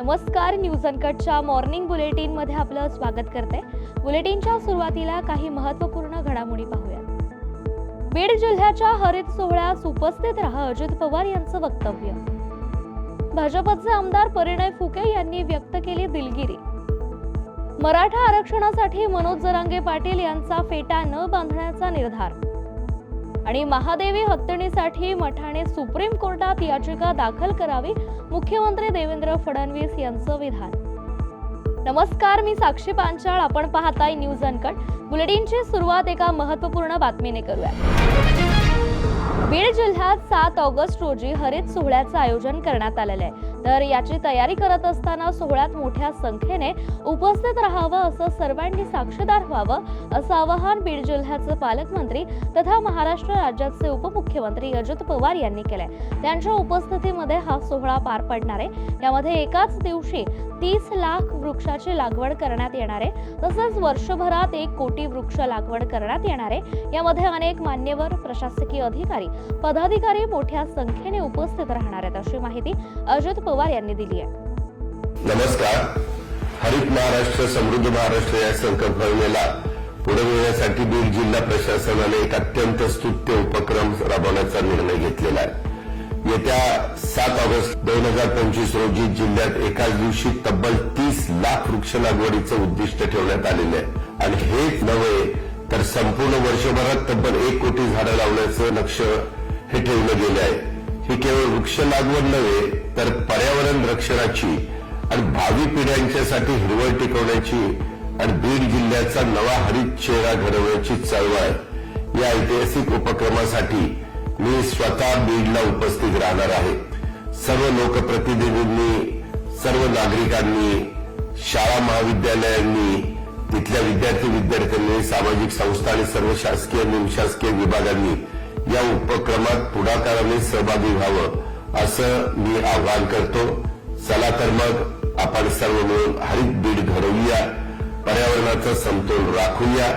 नमस्कार news अनकटच्या morning बुलेटिनमध्ये आपलं स्वागत करते. बुलेटिनच्या सुरुवातीला काही महत्त्वपूर्ण घडामोडी पाहूया बीड जिल्ह्याच्या हरित सोहळ्यास उपस्थित राहा अजित पवार यांचं वक्तव्य. भाजपचे आमदार परिणय फुके यांनी व्यक्त केली दिलगिरी. मराठा आरक्षणासाठी मनोज जरांगे पाटील यांचा फेटा न बांधण्याचा निर्धार. आणि महादेवी हत्येणीसाठी मठाने सुप्रीम कोर्टात याचिका दाखल करावी मुख्यमंत्री देवेंद्र फडणवीस यांचं विधान. नमस्कार मी साक्षी पांचाळ. आपण पाहताय न्यूज अनकट. बुलेटिनची सुरुवात एका महत्त्वपूर्ण बातमीने करूया. बीड जिल्ह्यात सात ऑगस्ट रोजी हरित सोहळ्याचं आयोजन करण्यात आलेलं आहे. तर याची तयारी करत असताना सोहळ्यात मोठ्या संख्येने उपस्थित राहावं असं सर्वांनी साक्षीदार व्हावं असं आवाहन बीड जिल्ह्याचे पालकमंत्री तथा महाराष्ट्र राज्याचे उपमुख्यमंत्री अजित पवार यांनी केलंय. त्यांच्या उपस्थितीमध्ये हा सोहळा पार पडणार आहे. यामध्ये एकाच दिवशी तीस लाख वृक्षाची लागवड करण्यात येणार आहे. तसंच वर्षभरात एक कोटी वृक्ष लागवड करण्यात येणार आहे. यामध्ये अनेक मान्यवर प्रशासकीय अधिकारी पदाधिकारी मोठ्या संख्येने उपस्थित राहणार आहेत अशी माहिती अजित पवार यांनी दिली आहे. नमस्कार. हरित महाराष्ट्र समृद्ध महाराष्ट्र या संकल्पनेला पुढे नेण्यासाठी बीड जिल्हा प्रशासनाने एक अत्यंत स्तुत्य उपक्रम राबवण्याचा निर्णय घेतलेला आहे. येत्या सात ऑगस्ट दोन हजार पंचवीस रोजी जिल्ह्यात एकाच दिवशी तब्बल तीस लाख वृक्ष लागवडीचं उद्दिष्ट ठेवण्यात आलेलं आहे. आणि हेच नव्हे तर संपूर्ण वर्षभरात तब्बल एक कोटी झाडं लावण्याचं लक्ष हे ठेवलं गेलं आहे. ही केवळ वृक्ष लागवड नव्हे तर पर्यावरण रक्षणाची आणि भावी पिढ्यांच्यासाठी हिरवळ टिकवण्याची आणि बीड जिल्ह्याचा नवा हरित चेहरा घडवण्याची चळवळ या ऐतिहासिक उपक्रमासाठी मी स्वतः बीडला उपस्थित राहणार आहे. सर्व लोकप्रतिनिधींनी सर्व नागरिकांनी शाळा महाविद्यालयांनी तिथल्या विद्यार्थी विद्यार्थ्यांनी सामाजिक संस्था आणि सर्व शासकीय निमशासकीय विभागांनी या उपक्रमात पुढाकाराने सहभागी व्हावं असं मी आवाहन करतो. चला तर मग आपण सर्व मिळून हरित बीड घडवूया. पर्यावरणाचा समतोल राखूया.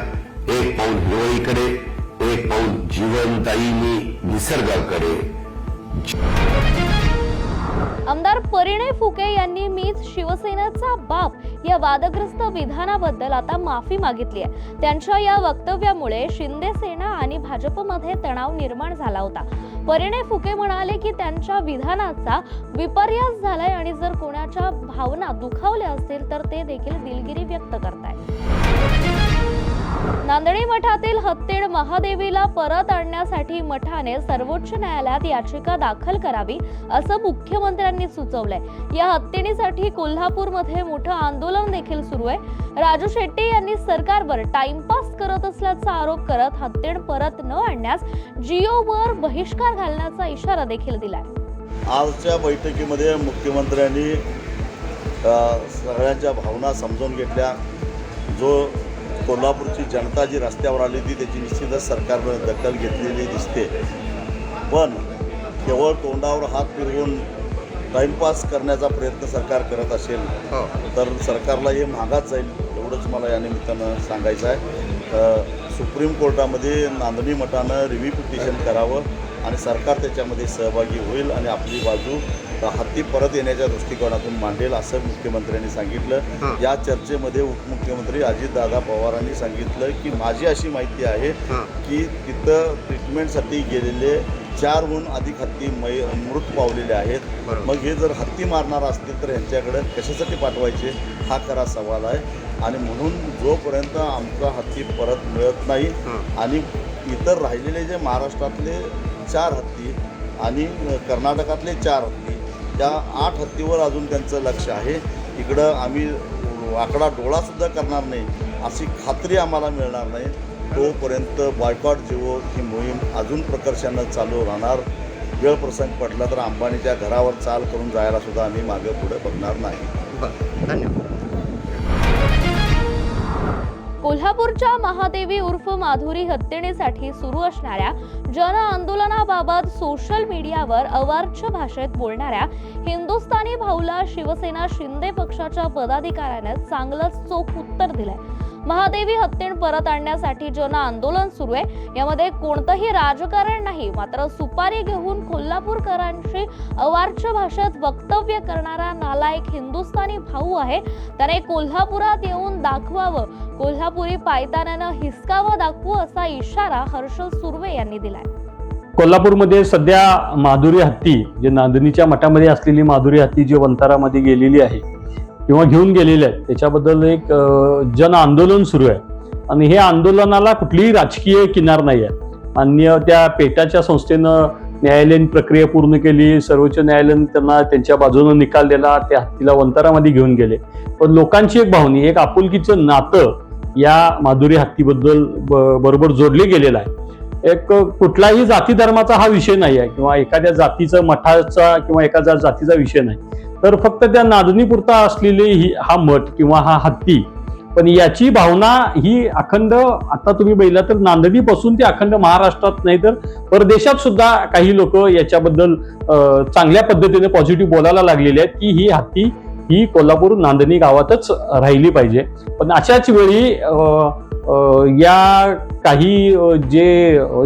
एक पाऊल हिरवळीकडे एक पाऊल जीवनदायिनी निसर्गाकडे. आमदार परिणय फुके यांनी मीच शिवसेनेचा बाप या वादग्रस्त विधानाबद्दल आता माफी मागितली आहे. त्यांच्या या वक्तव्यामुळे शिंदे सेना आणि भाजपमध्ये तणाव निर्माण झाला होता. परिणय फुके म्हणाले की त्यांच्या विधानाचा विपर्यास झालाय आणि जर कोणाच्या भावना दुखावल्या असतील तर ते देखील दिलगिरी व्यक्त करतायत. नांदणी मठातील हत्तीड महादेवीला परत आणण्यासाठी मठाने सर्वोच्च न्यायालयात याचिका दाखल करावी असं मुख्यमंत्र्यांनी सुचवलंय. या हत्तीणीसाठी कोल्हापूरमध्ये मोठं आंदोलन देखील सुरू आहे. राजू शेट्टी यांनी सरकारवर टाइमपास करत असल्याचा आरोप करत हत्तीड परत न आणण्यास जिओवर बहिष्कार घालण्याचा इशारा देखील दिलाय. आजच्या बैठकीमध्ये मुख्यमंत्र्यांनी सगळ्यांच्या भावना समजून घेतल्या. जो कोल्हापूरची जनता जी रस्त्यावर आली होती त्याची निश्चितच सरकारनं दखल घेतलेली दिसते. पण केवळ तोंडावर हात फिरवून टाईमपास करण्याचा प्रयत्न सरकार करत असेल तर सरकारला हे महागात जाईल एवढंच मला या निमित्तानं सांगायचं आहे. सुप्रीम कोर्टामध्ये नांदणी मठानं रिव्ह्यू पिटिशन करावं आणि सरकार त्याच्यामध्ये सहभागी होईल आणि आपली बाजू अ, हाती परत येण्याच्या दृष्टिकोनातून मांडेल असं मुख्यमंत्र्यांनी सांगितलं. या चर्चेमध्ये उपमुख्यमंत्री अजितदादा पवारांनी सांगितलं की माझी अशी माहिती आहे की तिथं ट्रीटमेंटसाठी गेलेले चारहून अधिक हत्ती मै मृत पावलेले आहेत. मग हे जर हत्ती मारणार असतील तर यांच्याकडे कशासाठी पाठवायचे? हा खरा सवाल आहे. आणि म्हणून जोपर्यंत आमचा हत्ती परत मिळत नाही आणि इतर राहिलेले जे महाराष्ट्रातले चार हत्ती आणि कर्नाटकातले चार हत्ती त्या आठ हत्तीवर अजून त्यांचं लक्ष आहे. इकडं आम्ही आकडा डोळासुद्धा करणार नाही अशी खात्री आम्हाला मिळणार नाही. तोपर्यंत बॉयकॉट जिओ ही मोहीम अजून प्रकर्षानं चालू राहणार. वेळ प्रसंग पडला तर अंबानीच्या घरावर चाल करून जायला सुद्धा आम्ही मागे पुढे बघणार नाही. धन्यवाद. कोल्हापूरच्या महादेवी उर्फ माधुरी हत्येनेसाठी सुरू असणाऱ्या जन आंदोलनाबाबत सोशल मीडियावर अवार्च्य भाषेत बोलणाऱ्या हिंदुस्थानी भाऊला शिवसेना शिंदे पक्षाच्या पदाधिकाऱ्यानं चांगलंच चोख उत्तर दिलंय. महादेवी हत्तीण परत आणण्यासाठी जन आंदोलन सुरू आहे. यामध्ये कोणतंही राजकारण नाही मात्र सुपारी घेऊन कोल्हापूरकरांशी अवार्च्य भाषेत वक्तव्य करणारा नालायक हिंदुस्थानी भाऊ आहे. त्याने कोल्हापुरात येऊन दाखवावं कोल्हापुरी पायतान्यानं हिसकावं दाखवू असा इशारा हर्षल सुर्वे यांनी दिलाय. कोल्हापूरमध्ये सध्या माधुरी हत्ती जे नांदणीच्या मठामध्ये असलेली माधुरी हत्ती जी वंतारामध्ये गेलेली आहे किंवा घेऊन गेलेले आहेत. त्याच्याबद्दल एक जन आंदोलन सुरू आहे. आणि हे आंदोलनाला कुठलीही राजकीय किनार नाही आहे अन्य त्या पेटाच्या संस्थेनं न्यायालयीन प्रक्रिया पूर्ण केली. सर्वोच्च न्यायालयाने त्यांना त्यांच्या बाजूनं निकाल दिला. त्या हत्तीला वंतारामध्ये घेऊन गेले. पण लोकांची एक भावनी एक आपुलकीचं नातं या माधुरी हत्तीबद्दल ब- बरोबर जोडले गेलेलं आहे. एक कुठलाही जाती धर्माचा हा विषय नाही आहे किंवा एखाद्या जातीचा मठाचा किंवा एखाद्या जातीचा विषय नाही. तर फक्त त्या नांदणीपुरता असलेले ही हा मठ किंवा हा हत्ती पण याची भावना ही अखंड आता तुम्ही बघितला तर नांदणीपासून ते अखंड महाराष्ट्रात नाही तर परदेशात सुद्धा काही लोक याच्याबद्दल चांगल्या पद्धतीने पॉझिटिव्ह बोलायला लागलेले आहेत की ही हत्ती ही कोल्हापूर नांदणी गावातच राहिली पाहिजे. पण अशाच वेळी या काही जे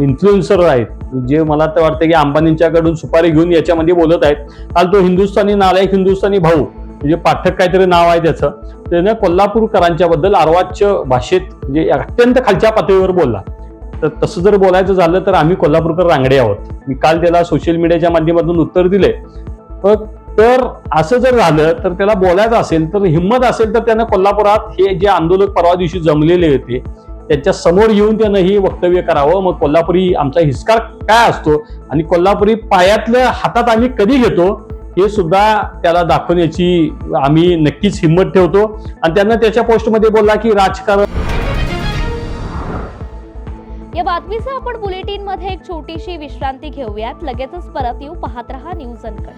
इन्फ्लुएन्सर आहेत जे मला तर वाटतं की अंबानींच्याकडून सुपारी घेऊन याच्यामध्ये बोलत आहेत. काल तो हिंदुस्थानी नालायक हिंदुस्थानी भाऊ म्हणजे पाठक काहीतरी नाव आहे त्याचं. त्यानं कोल्हापूरकरांच्या बद्दल अर्वाच्य भाषेत म्हणजे अत्यंत खालच्या पातळीवर बोलला. तर तसं जर बोलायचं झालं तर आम्ही कोल्हापूरकर रांगडे आहोत. मी काल त्याला सोशल मीडियाच्या माध्यमातून उत्तर दिले. तर असं जर झालं तर त्याला बोलायचं असेल तर हिंमत असेल तर त्यानं कोल्हापुरात हे जे आंदोलक परवा दिवशी जमलेले होते त्यांच्यासमोर येऊन त्यानं हे वक्तव्य करावं. मग कोल्हापुरी आमचा हिसकार काय असतो? आणि कोल्हापुरी पायातलं हातात आम्ही कधी घेतो? हे सुद्धा त्याला दाखवण्याची आम्ही नक्कीच हिंमत ठेवतो. आणि त्यांना त्याच्या पोस्टमध्ये बोलला की राजकारण या बातमीचा आपण बुलेटिनमध्ये एक छोटीशी विश्रांती घेऊयात. लगेचच परत येऊ. पाहत रहा न्यूज अनकट.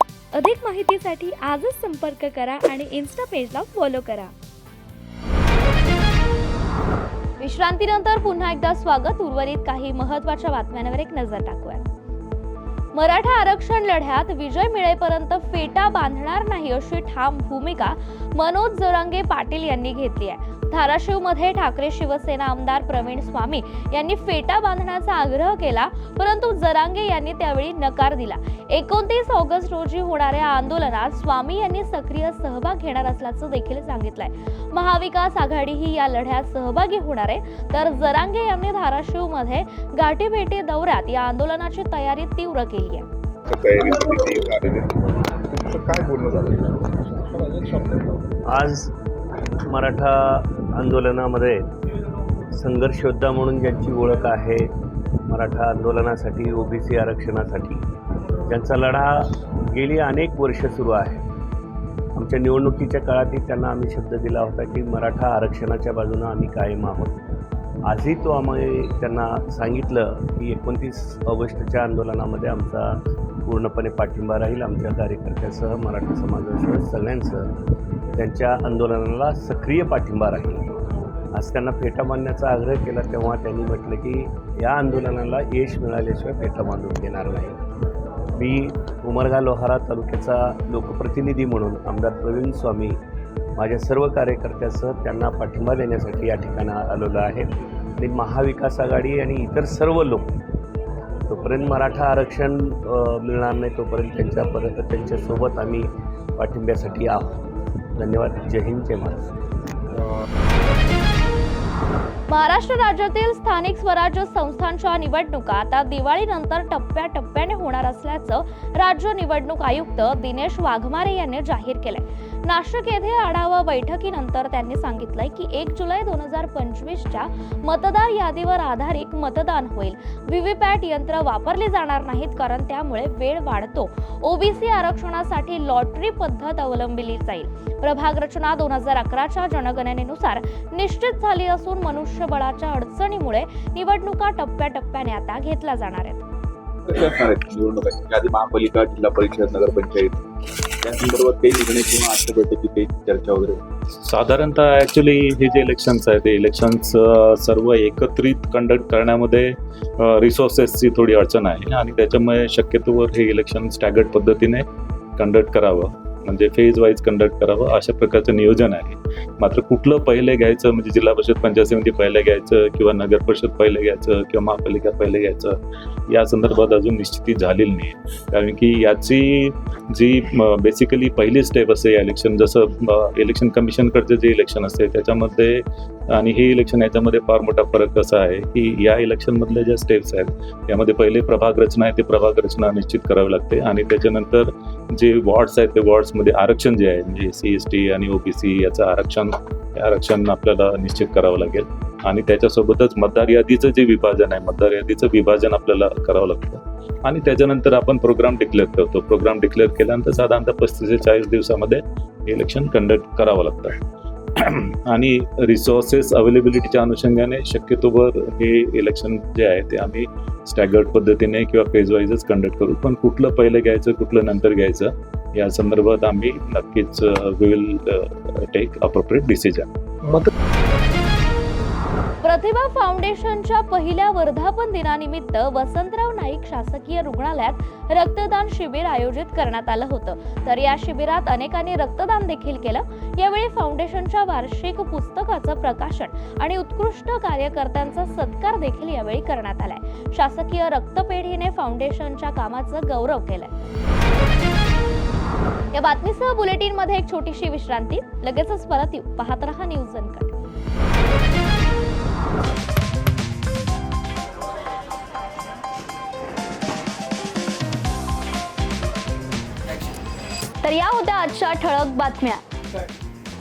अधिक माहितीसाठी आजच संपर्क करा आणि इन्स्टा पेजला फॉलो करा. विश्रांतीनंतर पुन्हा एकदा स्वागत. उर्वरित काही महत्त्वाच्या बातम्यांवर एक नजर टाकूया. मराठा आरक्षण लढ्यात विजय मिळेपर्यंत फेटा बांधणार नाही अशी ठाम भूमिका मनोज जोरांगे पाटील यांनी घेतली आहे. धाराशिवमध्ये ठाकरे शिवसेना आमदार प्रवीण स्वामी यांनी फेटा बांधण्याचा आग्रह केला परंतु जरांगे यांनी त्यावेळी नकार दिला. एकोणतीस ऑगस्ट रोजी होणाऱ्या आंदोलनात स्वामी यांनी सक्रिय सहभाग घेणार असल्याचं देखील सांगितलंय. महाविकास आघाडी ही या लढ्यात सहभागी होणार आहे. तर जरांगे यांनी धाराशिवमध्ये गाठीभेटी दौऱ्यात या आंदोलनाची तयारी तीव्र केली आहे. आज मराठा आंदोलनामध्ये संघर्षोद्धा म्हणून ज्यांची ओळख आहे मराठा आंदोलनासाठी ओबीसी आरक्षणासाठी त्यांचा लढा गेली अनेक वर्ष सुरू आहे. आमच्या निवडणुकीच्या काळातही त्यांना आम्ही शब्द दिला होता की मराठा आरक्षणाच्या बाजूनं आम्ही कायम आहोत. आजही तो आम्ही त्यांना सांगितलं की एकोणतीस ऑगस्टच्या आंदोलनामध्ये आमचा पूर्णपणे पाठिंबा राहील आमच्या कार्यकर्त्यासह मराठा समाजासह सगळ्यांसह. त्यांच्या आंदोलनाला सक्रिय पाठिंबा राहील. आज त्यांना फेटा बांधण्याचा आग्रह केला तेव्हा त्यांनी म्हटलं की या आंदोलनाला यश मिळाल्याशिवाय फेटा बांधून घेणार नाही. मी उमरगा लोहारा तालुक्याचा लोकप्रतिनिधी म्हणून आमदार प्रवीण स्वामी माझ्या सर्व कार्यकर्त्यासह त्यांना पाठिंबा देण्यासाठी या ठिकाणी आलेलो आहे. आणि महाविकास आघाडी आणि इतर सर्व लोक तोपर्यंत मराठा आरक्षण मिळणार नाही तोपर्यंत त्यांच्यापर्यंत त्यांच्यासोबत आम्ही पाठिंब्यासाठी आहोत. धन्यवाद. जय हिंद जय महाराष्ट्र. महाराष्ट्र राज्यातील स्थानिक स्वराज्य संस्थांच्या निवडणुका आता दिवाळीनंतर टप्प्याटप्प्याने होणार असल्याचं राज्य निवडणूक आयुक्त दिनेश वाघमारे यांनी जाहीर केलंय. नाशिक येथे आढावा बैठकीनंतर त्यांनी सांगितलंय की एक जुलै दोन हजार पंचवीसच्या मतदार यादीवर आधारित मतदान होईल. व्हीव्हीपॅट यंत्र वापरली जाणार नाहीत कारण त्यामुळे वेळ वाढतो. ओबीसी आरक्षणासाठी लॉटरी पद्धत अवलंबिली जाईल. प्रभाग रचना दोन हजार अकराच्या जनगणनेनुसार निश्चित झाली असून मनुष्यबळाच्या अडचणीमुळे निवडणुका टप्प्याटप्प्याने आता घेतल्या जाणार आहेत. महापालिका जिल्हा परिषद नगरपंचायत? या संदर्भात काही निर्णय किंवा आजच्या बैठकीत काही चर्चा वगैरे? साधारणतः ॲक्च्युली हे जे इलेक्शन्स आहेत ते इलेक्शन्स सर्व एकत्रित कंडक्ट करण्यामध्ये रिसोर्सेसची थोडी अडचण आहे. आणि त्याच्यामुळे शक्यतोवर हे इलेक्शन स्टॅगर्ड पद्धतीने कंडक्ट करावं. म्हणजे फेज वाईज कंडक्ट करावं अशा प्रकारचं नियोजन आहे. मात्र कुठलं पहिले घ्यायचं म्हणजे जिल्हा परिषद पंचायतीमध्ये पहिले घ्यायचं किंवा नगर परिषद पहिले घ्यायचं किंवा महापालिका पहिले घ्यायचं या संदर्भात अजून निश्चिती झालेली नाही. कारण की याची जी बेसिकली पहिली स्टेप असते या इलेक्शन जसं इलेक्शन कमिशनकडचं जे इलेक्शन असते त्याच्यामध्ये आणि हे इलेक्शन याच्यामध्ये फार मोठा फरक असा आहे की या इलेक्शनमधल्या ज्या स्टेप्स आहेत यामध्ये पहिले प्रभाग रचना आहे ते प्रभाग रचना निश्चित करावी लागते. आणि त्याच्यानंतर जे वॉर्ड्स आहेत ते वॉर्ड्स वॉर्ड्समध्ये आरक्षण जे आहे म्हणजे सी एस टी आणि ओबीसी याचं आरक्षण आरक्षण आपल्याला निश्चित करावं लागेल. आणि त्याच्यासोबतच मतदार यादीचं जे विभाजन आहे मतदार यादीचं विभाजन आपल्याला करावं लागतं. आणि त्याच्यानंतर आपण प्रोग्राम डिक्लेअर करतो. प्रोग्राम डिक्लेअर केल्यानंतर साधारणतः पस्तीस ते चाळीस दिवसामध्ये इलेक्शन कंडक्ट करावं लागतं. आणि रिसोर्सेस अवेलेबिलिटीच्या अनुषंगाने शक्यतोवर हे इलेक्शन जे आहे ते आम्ही स्टॅगर्ड पद्धतीने किंवा फेज वाईजच कंडक्ट करू. पण कुठलं पहिलं घ्यायचं कुठलं नंतर घ्यायचं या संदर्भात आम्ही नक्कीच will take appropriate decision Pratibha फाउंडेशनच्या पहिल्या वर्धापन दिनानिमित्त वसंतराव नाईक शासकीय रुग्णालयात रक्तदान शिबिर आयोजित करण्यात आलं होतं. तर या शिबिरात अनेकांनी रक्तदान देखील केलं. यावेळी फाउंडेशनच्या वार्षिक पुस्तकाचं प्रकाशन आणि उत्कृष्ट कार्यकर्त्यांचा सत्कार देखील यावेळी करण्यात आलाय. शासकीय रक्तपेढीने फाउंडेशनच्या कामाचं गौरव केलाय. या बातमीसह बुलेटिनमध्ये एक छोटीशी विश्रांती. लगेचच परत येऊ. पाहत रहा न्यूज जनकट तर या होत्या आजच्या ठळक बातम्या.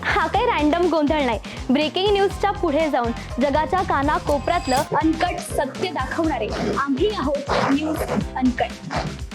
हा काही रॅन्डम गोंधळ नाही. ब्रेकिंग न्यूजच्या पुढे जाऊन जगाच्या काना कोपऱ्यातलं अनकट सत्य दाखवणारे आम्ही आहोत news uncut.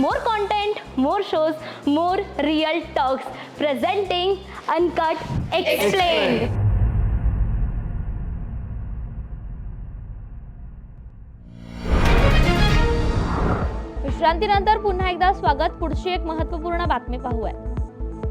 More content more shows more real talks presenting uncut explain विश्रांतीनंतर पुन्हा एकदा स्वागत. पुढची एक महत्त्वपूर्ण बातमी पाहूया.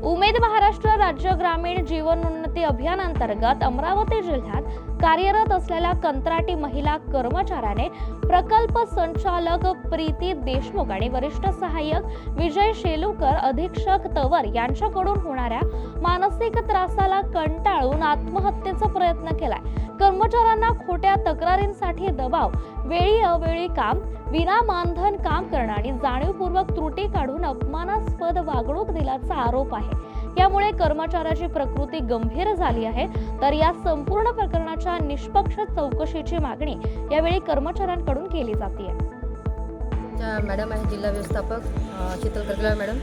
उमेद महाराष्ट्र राज्य ग्रामीण जीवनोन्नती अभियानांतर्गत अमरावती जिल्ह्यात कार्यरत असलेल्या कंत्राटी महिला कर्मचाऱ्याने प्रकल्प संचालक प्रीती देशमुख आणि वरिष्ठ सहाय्यक विजय शेलूकर अधीक्षक तवर यांच्याकडून होणाऱ्या मानसिक त्रासाला कंटाळून आत्महत्येचा प्रयत्न केलाय. कर्मचाऱ्यांना खोट्या तक्रारींसाठी दबाव वेळी अवेळी काम विना मानधन काम करणं आणि जाणीवपूर्वक त्रुटी काढून अपमानास्पद वागणूक दिल्याचा आरोप आहे. यामुळे कर्मचाऱ्याची प्रकृती गंभीर झाली आहे. तर या संपूर्ण प्रकरणाच्या निष्पक्ष चौकशीची मागणी यावेळी कर्मचाऱ्यांकडून केली जाते. च्या मॅडम आहे जिल्हा व्यवस्थापक शीतल करगला मॅडम.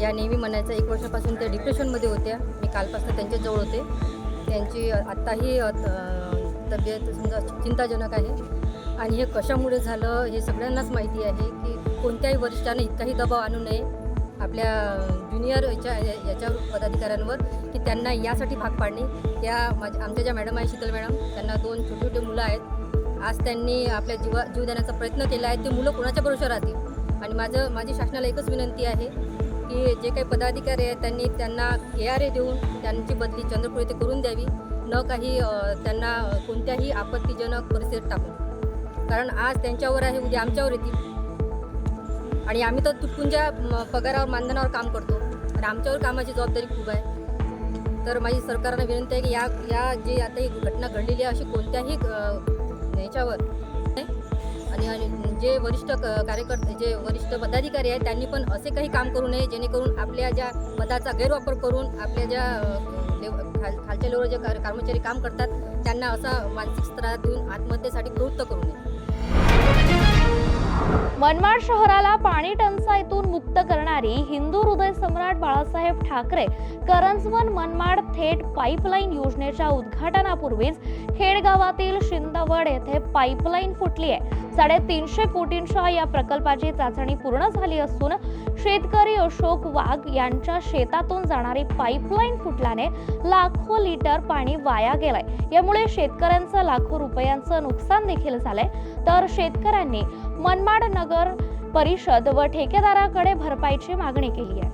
या नेहमी म्हणायचं एक वर्षापासून त्या डिप्रेशनमध्ये होत्या मी कालपासून त्यांच्याजवळ होते. त्यांची आत्ताही तब्येत समजा चिंताजनक आहे. आणि हे कशामुळे झालं हे सगळ्यांनाच माहिती आहे की कोणत्याही वरिष्ठाने इतकाही दबाव आणू नये. आपल्या ज्युनियर याच्या याच्या पदाधिकाऱ्यांवर की त्यांना यासाठी भाग पाडणे. त्या माझ्या आमच्या ज्या मॅडम आहे शीतल मॅडम त्यांना दोन छोटे छोटे मुलं आहेत. आज त्यांनी आपल्या जीवा जीव देण्याचा प्रयत्न केला आहे. ते मुलं कोणाच्या भरोशा राहतील? आणि माझं माझी शासनाला एकच विनंती आहे की जे काही पदाधिकारी आहेत त्यांनी त्यांना ए आर ए देऊन त्यांची बदली चंद्रपूर येथे करून द्यावी. न काही त्यांना कोणत्याही आपत्तीजनक परिस्थितीत टाकून कारण आज त्यांच्यावर आहे उद्या आमच्यावर येतील. आणि आम्ही तर तुटपुंच्या पगारावर मानधनावर काम करतो. आणि आमच्यावर कामाची जबाबदारी खूप आहे. तर माझी सरकारला विनंती आहे की या या जे आता ही घटना घडलेली आहे अशी कोणत्याही ह्याच्यावर याच्यावर आणि जे वरिष्ठ क- कार्यकर्ते जे वरिष्ठ पदाधिकारी आहेत त्यांनी पण असे काही काम करू नये जेणेकरून आपल्या ज्या पदाचा गैरवापर करून आपल्या ज्या खाल खालच्या लेवलवर जे कार- कर्मचारी काम करतात त्यांना असा मानसिक त्रास देऊन आत्महत्येसाठी प्रवृत्त करू नये. मनमाड शहराला पाणी टंचाईतून मुक्त करणारी हिंदू हृदय सम्राट बाळासाहेब ठाकरे करंजवन मनमाड थेट पाईपलाईन योजनेच्या उद्घाटनापूर्वीच खेडगावातील शिंदवड येथे पाईपलाईन फुटली आहे. साडेतीनशे कोटींच्या या प्रकल्पाची चाचणी पूर्ण झाली असून शेतकरी अशोक वाघ यांच्या शेतातून जाणारी पाईपलाईन फुटल्याने लाखो लिटर पाणी वाया गेलंय. यामुळे शेतकऱ्यांचं लाखो रुपयांचं नुकसान देखील झालंय. तर शेतकऱ्यांनी मनमाड नगर परिषद व ठेकेदाराकडे भरपाईची मागणी केली आहे.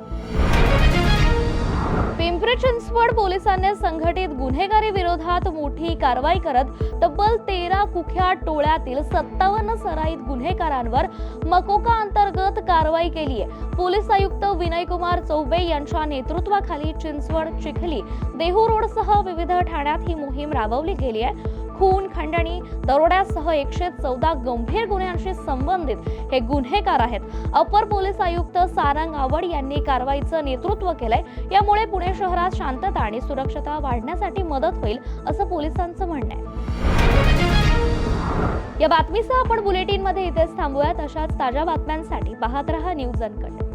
पिंपरी चिंचवड पोलिसांनी संघटित गुन्हेगारी विरोधात मोठी कारवाई करत तब्बल तेरा कुख्यात टोळ्यातील सत्तावन्न सराईत गुन्हेगारांवर मकोका अंतर्गत कारवाई केली आहे. पोलीस आयुक्त विनयकुमार चौबे यांच्या नेतृत्वाखाली चिंचवड चिखली देहू रोडसह विविध ठाण्यात ही मोहीम राबवली गेली आहे. खून खंडणी दरोड्यासह एकशे चौदा गंभीर गुन्ह्यांशी संबंधित हे गुन्हेगार आहेत. अपर पोलीस आयुक्त सारंग आवड यांनी कारवाईचं नेतृत्व केलंय. यामुळे पुणे शहरात शांतता आणि सुरक्षता वाढण्यासाठी मदत होईल असं पोलिसांचं म्हणणं आहे. या बातमीसह आपण बुलेटिनमध्ये इथेच थांबूयात. अशाच ताज्या बातम्यांसाठी पाहत रहा न्यूज अनकट.